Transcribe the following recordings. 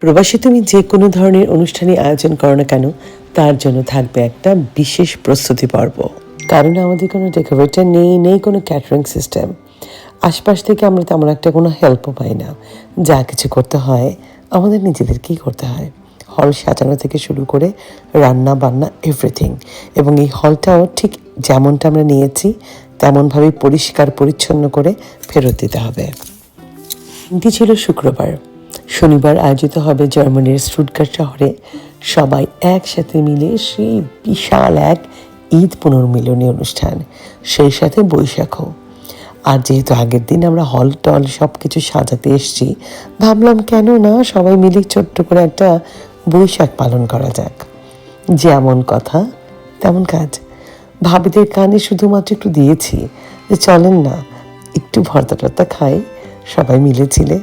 প্রবাসী তুমি যে কোনো ধরনের অনুষ্ঠানে আয়োজন করো না কেন, তার জন্য থাকবে একটা বিশেষ প্রস্তুতি পর্ব। কারণ আমাদের কোনো ডেকোরেটার নেই নেই কোনো ক্যাটারিং সিস্টেম। আশপাশ থেকে আমরা তেমন একটা কোনো হেল্পও পাই না। যা কিছু করতে হয়, আমাদের নিজেদেরকেই করতে হয়। হল সাজানো থেকে শুরু করে রান্না বান্না এভরিথিং এবং এই হলটাও ঠিক যেমনটা আমরা নিয়েছি তেমনভাবে পরিষ্কার পরিচ্ছন্ন করে ফেরত দিতে হবে। দিনটি ছিল শুক্রবার। শনিবার আয়োজিত হবে জার্মানির স্টুটগার্ট শহরে। সবাই একসাথে মিলে সেই বিশাল এক ঈদ পুনর্মিলনী অনুষ্ঠান, সেই সাথে বৈশাখও। আর যেহেতু আগের দিন আমরা হল টল সব কিছু সাজাতে এসেছি, ভাবলাম কেন না সবাই মিলে ছোট্ট করে একটা বৈশাখ পালন করা যাক। যেমন কথা, তেমন কাজ। ভাবিদের কানে শুধুমাত্র একটু দিয়েছি যে চলেন না, একটু ভর্তা টর্তা খাই, সবাই মিলেছিলে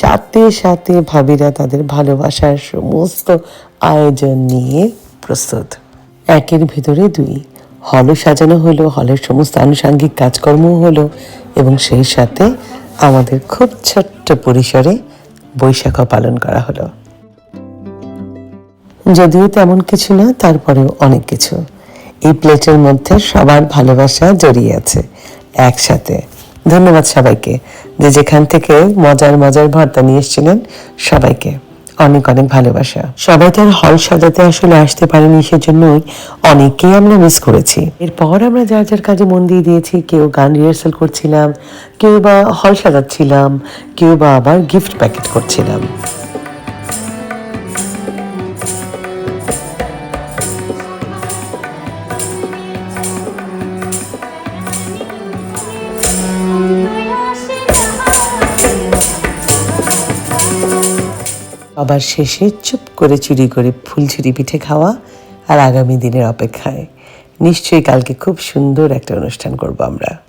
সাথে সাথে ভাবিরা তাদের ভালোবাসার সমস্ত আয়োজন নিয়ে প্রস্তুত। একের ভিতরে দুই, হলও সাজানো হলো, হলের সমস্ত আনুষাঙ্গিক কাজকর্মও হলো এবং সেই সাথে আমাদের খুব ছোট্ট পরিসরে বৈশাখও পালন করা হলো। যদিও তেমন কিছু না, তারপরেও অনেক কিছু। এই প্লেটের মধ্যে সবার ভালোবাসা জড়িয়ে আছে। একসাথে ধন্যবাদ সবাইকে যে যেখান থেকে মজার মজার ভর্তা নিয়ে এসেছিলেন সবাইকে অনেক অনেক ভালোবাসা। সবাই তার হল সাজাতে আসলে আসতে পারেনি সেজন্যই অনেকেই আমরা মিস করেছি। এরপর আমরা যার যার কাজে মন দিয়ে দিয়েছি, কেউ গান রিহার্সাল করছিলাম, কেউ বা হল সাজাচ্ছিলাম, কেউ বা আবার গিফট প্যাকেট করছিলাম। আবার শেষে চুপ করে চুরি করে ফুলঝুরি পিঠে খাওয়া আর আগামী দিনের অপেক্ষায়। নিশ্চয়ই কালকে খুব সুন্দর একটা অনুষ্ঠান করব আমরা।